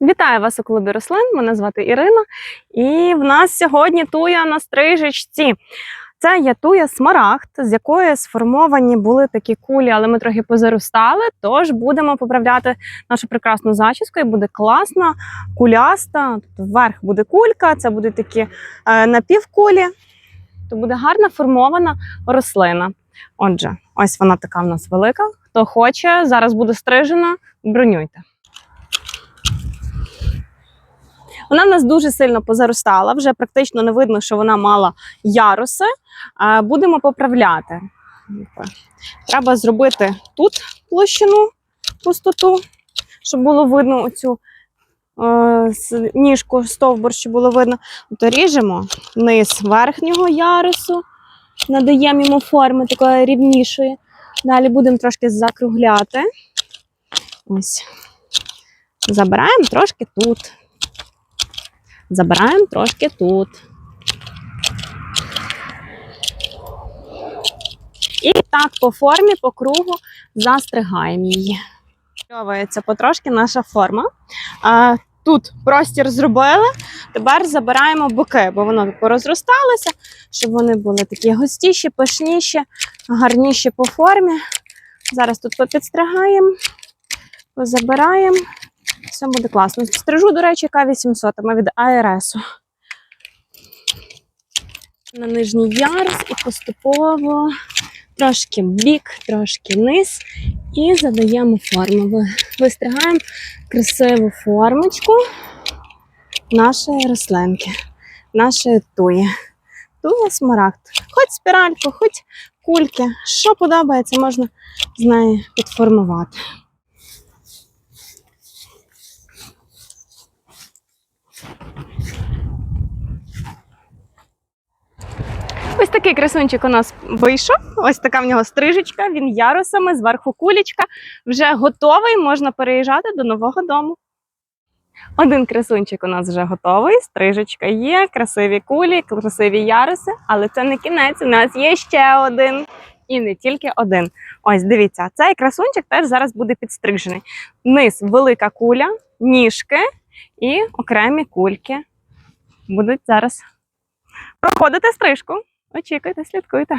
Вітаю вас у клубі рослин. Мене звати Ірина. І в нас сьогодні туя на стрижечці. Це є туя смарагд, з якої сформовані були такі кулі, але ми трохи позаростали. Тож будемо поправляти нашу прекрасну зачіску, і буде класна, куляста. Тобто вверх буде кулька, це будуть такі е, напівкулі. То буде гарна формована рослина. Отже, ось вона така в нас велика. Хто хоче, зараз буде стрижена, бронюйте. Вона в нас дуже сильно позаростала, вже практично не видно, що вона мала яруси. Будемо поправляти. Треба зробити тут площину, пустоту, щоб було видно оцю е, ніжку, стовбур, щоб було видно. То низ верхнього ярусу, надаємо йому форми такої рівнішої. Далі будемо трошки закругляти. Ось. Забираємо трошки тут. Забираємо трошки тут. І так по формі, по кругу застригаємо її. Кльовується потрошки наша форма. Тут простір зробили. Тепер забираємо боки, бо воно порозросталося, щоб вони були такі густіші, пишніші, гарніші по формі. Зараз тут попідстригаємо, позабираємо. Все буде класно. Стрижу, до речі, К800 ми від АРСу. На нижній ярус і поступово трошки бік, трошки низ і задаємо форму. Вистригаємо красиву формочку нашої рослинки, нашої туї. Туя смарагд. Хоч спіральку, хоч кульки. Що подобається, можна з нею підформувати. Ось такий красунчик у нас вийшов. Ось така в нього стрижечка, він ярусами, зверху кулічка. Вже готовий, можна переїжджати до нового дому. Один красунчик у нас вже готовий, стрижечка є, красиві кулі, красиві яруси, але це не кінець. У нас є ще один. І не тільки один. Ось дивіться, цей красунчик теж зараз буде підстрижений. Низ велика куля, ніжки і окремі кульки будуть зараз проходити стрижку. Очікуйте, слідкуйте.